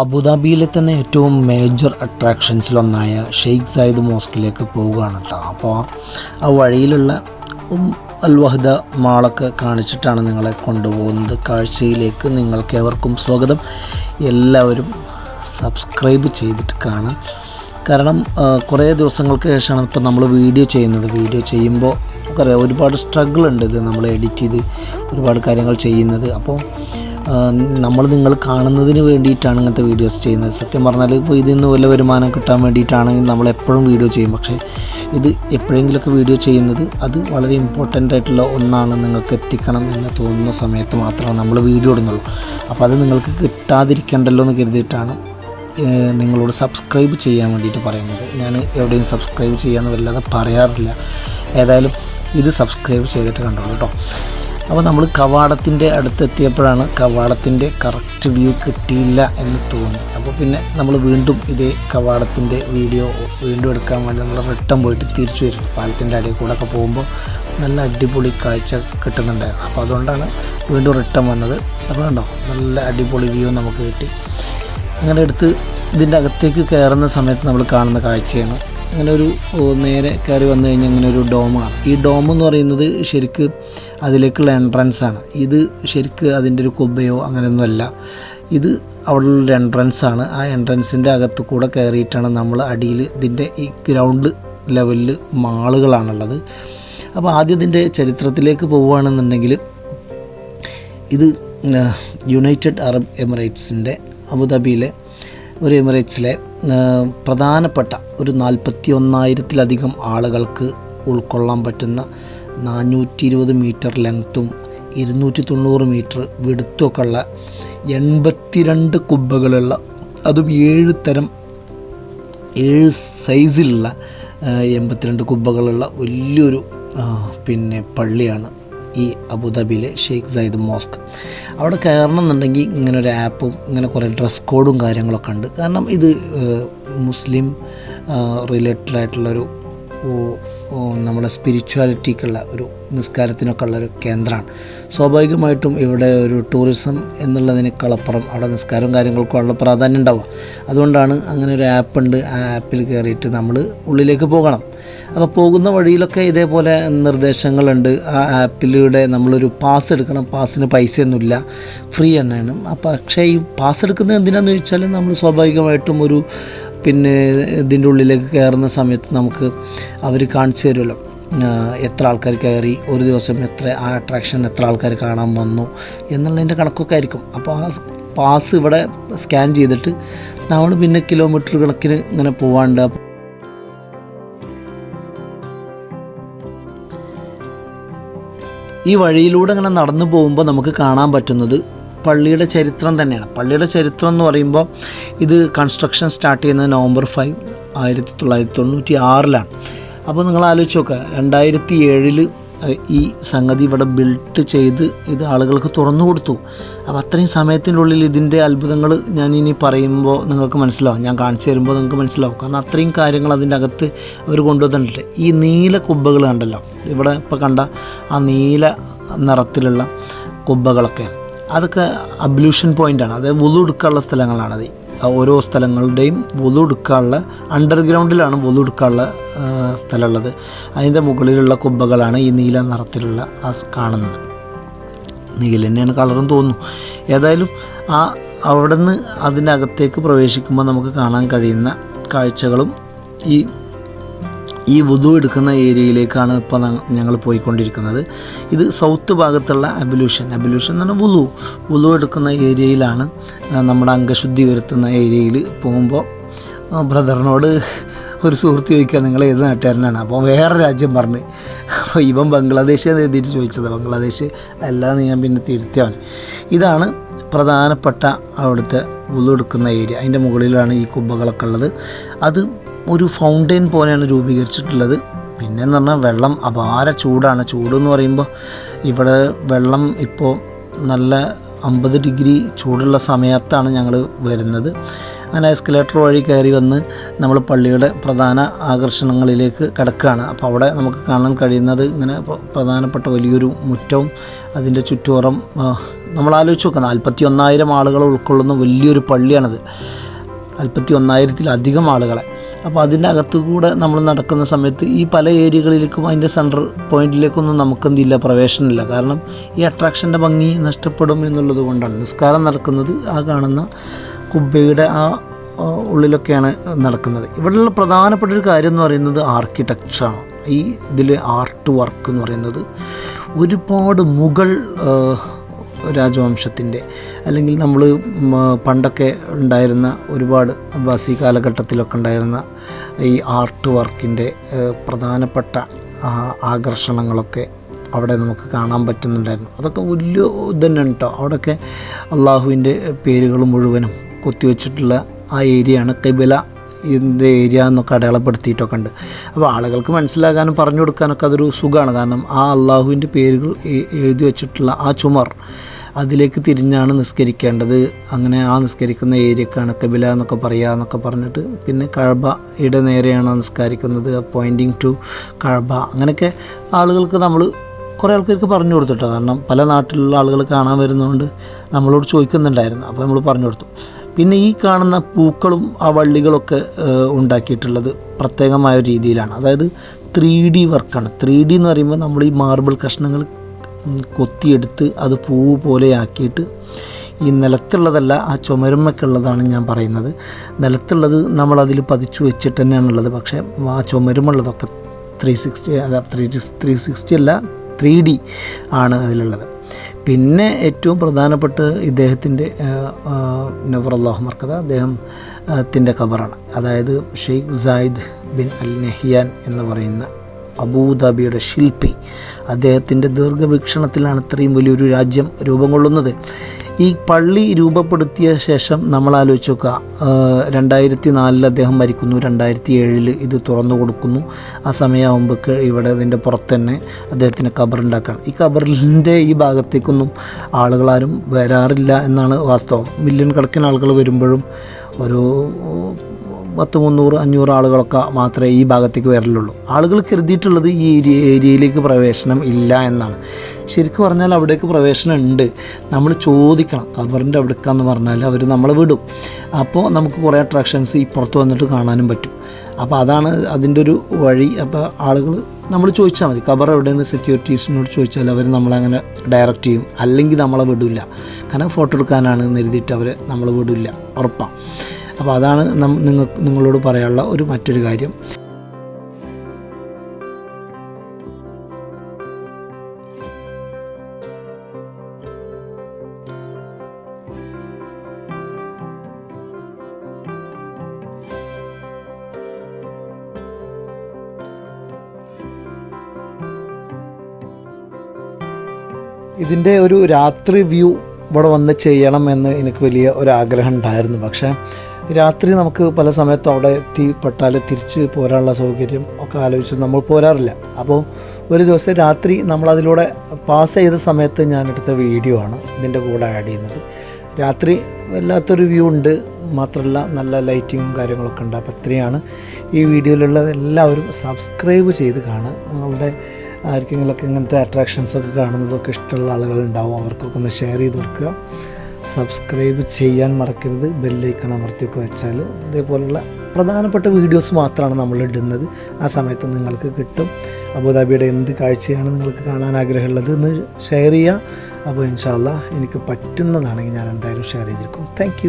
അബുദാബിയിലെ തന്നെ ഏറ്റവും മേജർ അട്രാക്ഷൻസിലൊന്നായ ഷെയ്ഖ് സയ്യിദ് മോസ്കിലേക്ക് പോവുകയാണ് കേട്ടോ അപ്പോൾ ആ വഴിയിലുള്ള അൽവഹദ അൽ വഹദ മാളൊക്കെ കാണിച്ചിട്ടാണ് നിങ്ങളെ കൊണ്ടുപോകുന്നത്. കാഴ്ചയിലേക്ക് നിങ്ങൾക്ക് ഏവർക്കും സ്വാഗതം. എല്ലാവരും സബ്സ്ക്രൈബ് ചെയ്തിട്ട് കാണാം കാരണം കുറേ ദിവസങ്ങൾക്ക് ശേഷമാണ് ഇപ്പോൾ നമ്മൾ വീഡിയോ ചെയ്യുന്നത്. വീഡിയോ ചെയ്യുമ്പോൾ നമുക്കറിയാം ഒരുപാട് സ്ട്രഗിൾ ഉണ്ട് ഇത് നമ്മൾ എഡിറ്റ് ചെയ്ത് ഒരുപാട് കാര്യങ്ങൾ ചെയ്യുന്നത്. അപ്പോൾ നമ്മൾ നിങ്ങൾ കാണുന്നതിന് വേണ്ടിയിട്ടാണ് ഇങ്ങനത്തെ വീഡിയോസ് ചെയ്യുന്നത്. സത്യം പറഞ്ഞാൽ ഇപ്പോൾ ഇതിൽ നിന്ന് വല്ല വരുമാനം കിട്ടാൻ വേണ്ടിയിട്ടാണെങ്കിൽ നമ്മൾ എപ്പോഴും വീഡിയോ ചെയ്യും. പക്ഷേ ഇത് എപ്പോഴെങ്കിലുമൊക്കെ വീഡിയോ ചെയ്യുന്നത് അത് വളരെ ഇമ്പോർട്ടന്റ് ആയിട്ടുള്ള ഒന്നാണ് നിങ്ങൾക്ക് എത്തിക്കണം എന്ന് തോന്നുന്ന സമയത്ത് മാത്രമേ നമ്മൾ വീഡിയോ ഇടുന്നുള്ളൂ. അപ്പോൾ അത് നിങ്ങൾക്ക് കിട്ടാതിരിക്കണ്ടല്ലോ എന്ന് കരുതിയിട്ടാണ് നിങ്ങളോട് സബ്സ്ക്രൈബ് ചെയ്യാൻ വേണ്ടിയിട്ട് പറയുന്നത്. ഞാൻ എവിടെയും സബ്സ്ക്രൈബ് ചെയ്യാമെന്ന് വല്ലാതെ പറയാറില്ല. ഏതായാലും ഇത് സബ്സ്ക്രൈബ് ചെയ്തിട്ട് കണ്ടോളൂ കേട്ടോ. അപ്പോൾ നമ്മൾ കവാടത്തിന്റെ അടുത്തെത്തിയപ്പോഴാണ് കവാടത്തിന്റെ കറക്റ്റ് വ്യൂ കിട്ടിയില്ല എന്ന് തോന്നി. അപ്പോൾ പിന്നെ നമ്മൾ വീണ്ടും ഇതേ കവാടത്തിന്റെ വീഡിയോ വീണ്ടും എടുക്കാൻ വേണ്ടി നമ്മൾ റിട്ടേൺ പോയിട്ട് തിരിച്ചു വരും. പാലത്തിന്റെ അടിയിൽ കൂടെ ഒക്കെ പോകുമ്പോൾ നല്ല അടിപൊളി കാഴ്ച കിട്ടുന്നുണ്ടായിരുന്നു. അപ്പോൾ അതുകൊണ്ടാണ് വീണ്ടും റിട്ടേൺ വന്നത്. അപ്പോൾ കണ്ടോ നല്ല അടിപൊളി വ്യൂ നമുക്ക് കിട്ടി. അങ്ങനെ എടുത്ത് ഇതിന്റെ അകത്തേക്ക് കയറുന്ന സമയത്ത് നമ്മൾ കാണുന്ന കാഴ്ചയാണ് അങ്ങനെ ഒരു നേരെ കയറി വന്നു കഴിഞ്ഞാൽ അങ്ങനെ ഒരു ഡോമാണ്. ഈ ഡോം എന്ന് പറയുന്നത് ശരിക്ക് അതിലേക്കുള്ള എൻട്രൻസ് ആണ്. ഇത് ശരിക്ക് അതിന്റെ ഒരു കുബയോ അങ്ങനെയൊന്നുമല്ല ഇത് അവിടെയുള്ളൊരു എൻട്രൻസ് ആണ്. ആ എൻട്രൻസിന്റെ അകത്ത് കൂടെ കയറിയിട്ടാണ് നമ്മൾ അടിയിൽ ഇതിന്റെ ഈ ഗ്രൗണ്ട് ലെവലിൽ മാളുകളാണുള്ളത്. അപ്പോൾ ആദ്യം ഇതിന്റെ ചരിത്രത്തിലേക്ക് പോവുകയാണെന്നുണ്ടെങ്കിൽ ഇത് യുണൈറ്റഡ് അറബ് എമിറേറ്റ്സിന്റെ അബുദാബിയിലെ ഒരു എമിറേറ്റ്സിലെ പ്രധാനപ്പെട്ട ഒരു നാൽപ്പത്തി ഒന്നായിരത്തിലധികം ആളുകൾക്ക് ഉൾക്കൊള്ളാൻ പറ്റുന്ന നാനൂറ്റി ഇരുപത് മീറ്റർ ലെങ്ത്തും ഇരുന്നൂറ്റി തൊണ്ണൂറ് മീറ്റർ വിടുത്തുമൊക്കെ ഉള്ള എൺപത്തിരണ്ട് കുബ്ബകളുള്ള അതും ഏഴ് തരം ഏഴ് സൈസിലുള്ള എൺപത്തിരണ്ട് കുബ്ബകളുള്ള വലിയൊരു പിന്നെ പള്ളിയാണ് ഈ അബുദാബിയിലെ ഷെയ്ഖ് സയ്യിദ് മോസ്ക്. അവിടെ കയറണം എന്നുണ്ടെങ്കിൽ ഇങ്ങനെ ഒരു ആപ്പും ഇങ്ങനെ കുറേ ഡ്രസ് കോഡും കാര്യങ്ങളൊക്കെ ഉണ്ട്. കാരണം ഇത് മുസ്ലിം റിലേറ്റഡ് ആയിട്ടുള്ളൊരു നമ്മുടെ സ്പിരിച്വാലിറ്റിക്കുള്ള ഒരു നിസ്കാരത്തിനൊക്കെ ഉള്ളൊരു കേന്ദ്രമാണ്. സ്വാഭാവികമായിട്ടും ഇവിടെ ഒരു ടൂറിസം എന്നുള്ളതിനേക്കാളപ്പുറം അവിടെ നിസ്കാരവും കാര്യങ്ങൾക്കും ഉള്ള പ്രാധാന്യം ഉണ്ടാവുക. അതുകൊണ്ടാണ് അങ്ങനെ ഒരു ആപ്പ് ഉണ്ട്. ആ ആപ്പിൽ കയറിയിട്ട് നമ്മൾ ഉള്ളിലേക്ക് പോകണം. അപ്പോൾ പോകുന്ന വഴിയിലൊക്കെ ഇതേപോലെ നിർദ്ദേശങ്ങളുണ്ട്. ആ ആപ്പിലൂടെ നമ്മളൊരു പാസ് എടുക്കണം. പാസ്സിന് പൈസയൊന്നുമില്ല. ഫ്രീ തന്നെയാണ്. അപ്പോൾ പക്ഷേ ഈ പാസ് എടുക്കുന്നത് എന്തിനാണെന്ന് ചോദിച്ചാൽ നമ്മൾ സ്വാഭാവികമായിട്ടും ഒരു പിന്നെ ഇതിന്റെ ഉള്ളിലേക്ക് കയറുന്ന സമയത്ത് നമുക്ക് അവർ കാണിച്ചു തരുമല്ലോ. എത്ര ആൾക്കാർ കയറി ഒരു ദിവസം എത്ര ആ അട്രാക്ഷൻ എത്ര ആൾക്കാർ കാണാൻ വന്നു എന്നുള്ളതിന്റെ കണക്കൊക്കെ ആയിരിക്കും. അപ്പോൾ ആ പാസ് ഇവിടെ സ്കാൻ ചെയ്തിട്ട് നമ്മൾ പിന്നെ കിലോമീറ്റർ കണക്കിന് ഇങ്ങനെ പോവാണ്ട് ഈ വഴിയിലൂടെ ഇങ്ങനെ നടന്നു പോകുമ്പോൾ നമുക്ക് കാണാൻ പറ്റുന്നത് പള്ളിയുടെ ചരിത്രം തന്നെയാണ്. പള്ളിയുടെ ചരിത്രം എന്ന് പറയുമ്പോൾ ഇത് കൺസ്ട്രക്ഷൻ സ്റ്റാർട്ട് ചെയ്യുന്നത് നവംബർ ഫൈവ് ആയിരത്തി തൊള്ളായിരത്തി തൊണ്ണൂറ്റി ആറിലാണ് അപ്പോൾ നിങ്ങൾ ആലോചിച്ച് നോക്കുക രണ്ടായിരത്തി ഏഴിൽ ഈ സംഗതി ഇവിടെ ബിൽട്ട് ചെയ്ത് ഇത് ആളുകൾക്ക് തുറന്നു കൊടുത്തു. അപ്പോൾ അത്രയും സമയത്തിനുള്ളിൽ ഇതിന്റെ അത്ഭുതങ്ങൾ ഞാൻ ഇനി പറയുമ്പോൾ നിങ്ങൾക്ക് മനസ്സിലാവും. ഞാൻ കാണിച്ചു തരുമ്പോൾ നിങ്ങൾക്ക് മനസ്സിലാവും. കാരണം അത്രയും കാര്യങ്ങൾ അതിന്റെ അകത്ത് അവർ കൊണ്ടുവന്നിട്ടുണ്ട്. ഈ നീല കുബ്ബകൾ കണ്ടല്ലോ? ഇവിടെ ഇപ്പോൾ കണ്ട ആ നീല നിറത്തിലുള്ള കുബ്ബകളൊക്കെ. അതൊക്കെ അബ്ലൂഷൻ പോയിന്റാണ് അതായത് വുളു എടുക്കാനുള്ള സ്ഥലങ്ങളാണത്. ഓരോ സ്ഥലങ്ങളുടെയും വൊതു എടുക്കാനുള്ള അണ്ടർഗ്രൗണ്ടിലാണ് വൊതു എടുക്കാനുള്ള സ്ഥലമുള്ളത്. അതിന്റെ മുകളിലുള്ള കുബ്ബകളാണ് ഈ നീല നിറത്തിലുള്ള ആ കാണുന്നത്. നീല തന്നെയാണ് കളറും തോന്നുന്നു. ഏതായാലും ആ അവിടെ അതിനകത്തേക്ക് പ്രവേശിക്കുമ്പോൾ നമുക്ക് കാണാൻ കഴിയുന്ന കാഴ്ചകളും ഈ ഈ വുതു എടുക്കുന്ന ഏരിയയിലേക്കാണ് ഇപ്പോൾ ഞങ്ങൾ പോയിക്കൊണ്ടിരിക്കുന്നത്. ഇത് സൗത്ത് ഭാഗത്തുള്ള അബിലൂഷൻ. അബിലൂഷൻ എന്ന് പറഞ്ഞാൽ വുലു വുലു എടുക്കുന്ന ഏരിയയിലാണ് നമ്മുടെ അംഗശുദ്ധി വരുത്തുന്ന ഏരിയയിൽ പോകുമ്പോൾ ബ്രദറിനോട് ഒരു സുഹൃത്ത് ചോദിക്കുക നിങ്ങൾ ഏത് നാട്ടുകാരനാണ്? അപ്പോൾ വേറെ രാജ്യം പറഞ്ഞ്. അപ്പോൾ ഇവൻ ബംഗ്ലാദേശ് എന്ന് എഴുതിയിട്ട് ചോദിച്ചത്. ബംഗ്ലാദേശ് അല്ലാന്ന് ഞാൻ പിന്നെ തിരുത്തിയവൻ. ഇതാണ് പ്രധാനപ്പെട്ട അവിടുത്തെ വുളു എടുക്കുന്ന ഏരിയ. അതിന്റെ മുകളിലാണ് ഈ കുബ്ബകളൊക്കെ ഉള്ളത്. അത് ഒരു ഫൗണ്ടെയിൻ പോലെയാണ് രൂപീകരിച്ചിട്ടുള്ളത്. പിന്നെ എന്ന് പറഞ്ഞാൽ വെള്ളം അപാര ചൂടാണ്. ചൂടെന്ന് പറയുമ്പോൾ ഇവിടെ വെള്ളം ഇപ്പോൾ നല്ല അമ്പത് ഡിഗ്രി ചൂടുള്ള സമയത്താണ് ഞങ്ങൾ വരുന്നത്. അങ്ങനെ എസ്കലേറ്റർ വഴി കയറി വന്ന് നമ്മൾ പള്ളിയുടെ പ്രധാന ആകർഷണങ്ങളിലേക്ക് കിടക്കുകയാണ് അപ്പോൾ അവിടെ നമുക്ക് കാണാൻ കഴിയുന്നത് ഇങ്ങനെ പ്ര- പ്രധാനപ്പെട്ട വലിയൊരു മുറ്റവും അതിന്റെ ചുറ്റോറം നമ്മൾ ആലോചിച്ച് നോക്കുക നാൽപ്പത്തി ഒന്നായിരം ആളുകൾ ഉൾക്കൊള്ളുന്ന വലിയൊരു പള്ളിയാണത്. നാൽപ്പത്തി ഒന്നായിരത്തിലധികം ആളുകളെ. അപ്പോൾ അതിന്റെ അകത്തുകൂടെ നമ്മൾ നടക്കുന്ന സമയത്ത് ഈ പല ഏരിയകളിലേക്കും അതിന്റെ സെന്റർ പോയിന്റിലേക്കൊന്നും നമുക്കെന്തില്ല പ്രവേശനമില്ല. കാരണം ഈ അട്രാക്ഷന്റെ ഭംഗി നഷ്ടപ്പെടും എന്നുള്ളത് കൊണ്ടാണ്. നിസ്കാരം നടക്കുന്നത് ആ കാണുന്ന കുബ്ബയുടെ ആ ഉള്ളിലൊക്കെയാണ് നടക്കുന്നത്. ഇവിടെയുള്ള പ്രധാനപ്പെട്ട ഒരു കാര്യം എന്ന് പറയുന്നത് ആർക്കിടെക്ചറാണ് ഈ ഇതിൽ ആർട്ട് വർക്ക് എന്ന് പറയുന്നത് ഒരുപാട് മുഗൾ രാജവംശത്തിന്റെ അല്ലെങ്കിൽ നമ്മൾ പണ്ടൊക്കെ ഉണ്ടായിരുന്ന ഒരുപാട് അബ്ബാസി കാലഘട്ടത്തിലൊക്കെ ഉണ്ടായിരുന്ന ഈ ആർട്ട് വർക്കിന്റെ പ്രധാനപ്പെട്ട ആകർഷണങ്ങളൊക്കെ അവിടെ നമുക്ക് കാണാൻ പറ്റുന്നുണ്ടായിരുന്നു. അതൊക്കെ വലിയ ഇത് തന്നെയാണ് കേട്ടോ അവിടെയൊക്കെ അള്ളാഹുവിന്റെ പേരുകൾ മുഴുവനും കൊത്തിവെച്ചിട്ടുള്ള ആ ഏരിയയാണ് കെബില എന്ത് ഏരിയ എന്നൊക്കെ അടയാളപ്പെടുത്തിയിട്ടൊക്കെ ഉണ്ട്. അപ്പോൾ ആളുകൾക്ക് മനസ്സിലാകാനും പറഞ്ഞു കൊടുക്കാനൊക്കെ അതൊരു സുഖമാണ്. കാരണം ആ അള്ളാഹുവിന്റെ പേരുകൾ എഴുതി വെച്ചിട്ടുള്ള ആ ചുമർ അതിലേക്ക് തിരിഞ്ഞാണ് നിസ്കരിക്കേണ്ടത്. അങ്ങനെ ആ നിസ്കരിക്കുന്ന ഏരിയക്കാണ് കബില എന്നൊക്കെ പറയുക എന്നൊക്കെ പറഞ്ഞിട്ട് പിന്നെ കഴബയുടെ നേരെയാണ് നിസ്കരിക്കുന്നത് പോയിന്റിങ് ടു കഴബ. അങ്ങനെയൊക്കെ ആളുകൾക്ക് നമ്മൾ കുറേ ആൾക്കാർക്ക് പറഞ്ഞു കൊടുത്തിട്ടോ. കാരണം പല നാട്ടിലുള്ള ആളുകൾ കാണാൻ വരുന്നതുകൊണ്ട് നമ്മളോട് ചോദിക്കുന്നുണ്ടായിരുന്നു. അപ്പോൾ നമ്മൾ പറഞ്ഞു കൊടുത്തു. പിന്നെ ഈ കാണുന്ന പൂക്കളും ആ വള്ളികളൊക്കെ ഉണ്ടാക്കിയിട്ടുള്ളത് പ്രത്യേകമായ രീതിയിലാണ്. അതായത് ത്രീ ഡി വർക്കാണ്. ത്രീ ഡി എന്ന് പറയുമ്പോൾ നമ്മൾ ഈ മാർബിൾ കഷ്ണങ്ങൾ കൊത്തിയെടുത്ത് അത് പൂവ് പോലെ ആക്കിയിട്ട് ഈ നിലത്തുള്ളതല്ല ആ ചുമരുമൊക്കെയുള്ളതാണ് ഞാൻ പറയുന്നത്. നിലത്തുള്ളത് നമ്മളതിൽ പതിച്ചു വെച്ചിട്ട് തന്നെയാണുള്ളത്. പക്ഷേ ആ ചുമരുമുള്ളതൊക്കെ ത്രീ സിക്സ്റ്റി അല്ല ത്രീ ത്രീ സിക്സ്റ്റി അല്ല ത്രീ ഡി ആണ് അതിലുള്ളത്. പിന്നെ ഏറ്റവും പ്രധാനപ്പെട്ട ഇദ്ദേഹത്തിന്റെ അള്ളാഹു മർക്കത അദ്ദേഹം ത്തിന്റെ ഖബറാണ്. അതായത് Sheikh Zayed bin Al Nahyan എന്ന് പറയുന്ന അബൂദാബിയുടെ ശില്പി. അദ്ദേഹത്തിന്റെ ദീർഘവീക്ഷണത്തിലാണ് ഇത്രയും വലിയൊരു രാജ്യം രൂപം കൊള്ളുന്നത് ഈ പള്ളി രൂപപ്പെടുത്തിയ ശേഷം നമ്മൾ ആലോചിച്ച് നോക്കുക. രണ്ടായിരത്തി നാലിൽ അദ്ദേഹം മരിക്കുന്നു. രണ്ടായിരത്തി ഏഴിൽ ഇത് തുറന്നു കൊടുക്കുന്നു. ആ സമയമാകുമ്പോൾ ഇവിടെ ഇതിന്റെ പുറത്ത് തന്നെ അദ്ദേഹത്തിന് ഈ ഖബറിന്റെ ഈ ഭാഗത്തേക്കൊന്നും ആളുകളാരും വരാറില്ല എന്നാണ് വാസ്തവം. മില്യൺ കണക്കിന് ആളുകൾ വരുമ്പോഴും ഒരു പത്ത് മുന്നൂറ് അഞ്ഞൂറ് ആളുകളൊക്കെ മാത്രമേ ഈ ഭാഗത്തേക്ക് വരലുള്ളൂ. ആളുകൾ കരുതിയിട്ടുള്ളത് ഈ ഏരിയ ഏരിയയിലേക്ക് പ്രവേശനം ഇല്ല എന്നാണ്. ശരിക്കും പറഞ്ഞാൽ അവിടേക്ക് പ്രവേശനം ഉണ്ട്. നമ്മൾ ചോദിക്കണം. കബറിന്റെ അവിടേക്കാന്ന് പറഞ്ഞാൽ അവർ നമ്മളെ വിടും. അപ്പോൾ നമുക്ക് കുറേ അട്രാക്ഷൻസ് ഇപ്പുറത്ത് പുറത്ത് വന്നിട്ട് കാണാനും പറ്റും. അപ്പോൾ അതാണ് അതിന്റെ ഒരു വഴി. അപ്പോൾ ആളുകൾ നമ്മൾ ചോദിച്ചാൽ മതി. ഖബർ എവിടെയെന്ന് സെക്യൂരിറ്റീസിനോട് ചോദിച്ചാൽ അവർ നമ്മളങ്ങനെ ഡയറക്റ്റ് ചെയ്യും. അല്ലെങ്കിൽ നമ്മളെ വിടില്ല. കാരണം ഫോട്ടോ എടുക്കാനാണ് എന്ന് എഴുതിയിട്ട് അവർ നമ്മളെ വിടില്ല. ഉറപ്പാണ് അപ്പോൾ അതാണ് നിങ്ങൾ നിങ്ങളോട് പറയാനുള്ള ഒരു മറ്റൊരു കാര്യം. ഇതിന്റെ ഒരു രാത്രി വ്യൂ ഇവിടെ വന്ന് ചെയ്യണം എന്ന് എനിക്ക് വലിയ ഒരു ആഗ്രഹം ഉണ്ടായിരുന്നു. പക്ഷേ രാത്രി നമുക്ക് പല സമയത്തും അവിടെ എത്തിപ്പെട്ടാൽ തിരിച്ച് പോരാനുള്ള സൗകര്യം ഒക്കെ ആലോചിച്ച് നമ്മൾ പോരാറില്ല. അപ്പോൾ ഒരു ദിവസം രാത്രി നമ്മളതിലൂടെ പാസ് ചെയ്ത സമയത്ത് ഞാൻ എടുത്ത വീഡിയോ ആണ് ഇതിന്റെ കൂടെ ആഡ് ചെയ്യുന്നത്. രാത്രി വല്ലാത്തൊരു വ്യൂ ഉണ്ട്. മാത്രമല്ല നല്ല ലൈറ്റിങ്ങും കാര്യങ്ങളൊക്കെ ഉണ്ട്. അപ്പോൾ ഇത്രയാണ് ഈ വീഡിയോയിലുള്ളത് എല്ലാവരും സബ്സ്ക്രൈബ് ചെയ്ത് കാണുക. നിങ്ങളുടെ ആർക്കെങ്കിലൊക്കെ ഇങ്ങനത്തെ അട്രാക്ഷൻസൊക്കെ കാണുന്നതൊക്കെ ഇഷ്ടമുള്ള ആളുകളുണ്ടാവും അവർക്കൊക്കെ ഒന്ന് ഷെയർ ചെയ്ത് കൊടുക്കുക. സബ്സ്ക്രൈബ് ചെയ്യാൻ മറക്കരുത്. ബെല്ലൈക്കൺ അമർത്തിയൊക്കെ വെച്ചാൽ ഇതേപോലുള്ള പ്രധാനപ്പെട്ട വീഡിയോസ് മാത്രമാണ് നമ്മൾ ഇടുന്നത് ആ സമയത്ത് നിങ്ങൾക്ക് കിട്ടും. അബുദാബിയുടെ എന്ത് കാഴ്ചയാണ് നിങ്ങൾക്ക് കാണാൻ ആഗ്രഹമുള്ളത് എന്ന് ഷെയർ ചെയ്യുക അപ്പോൾ ഇൻഷാല്ല എനിക്ക് പറ്റുന്നതാണെങ്കിൽ ഞാൻ എന്തായാലും ഷെയർ ചെയ്തിരിക്കും. താങ്ക്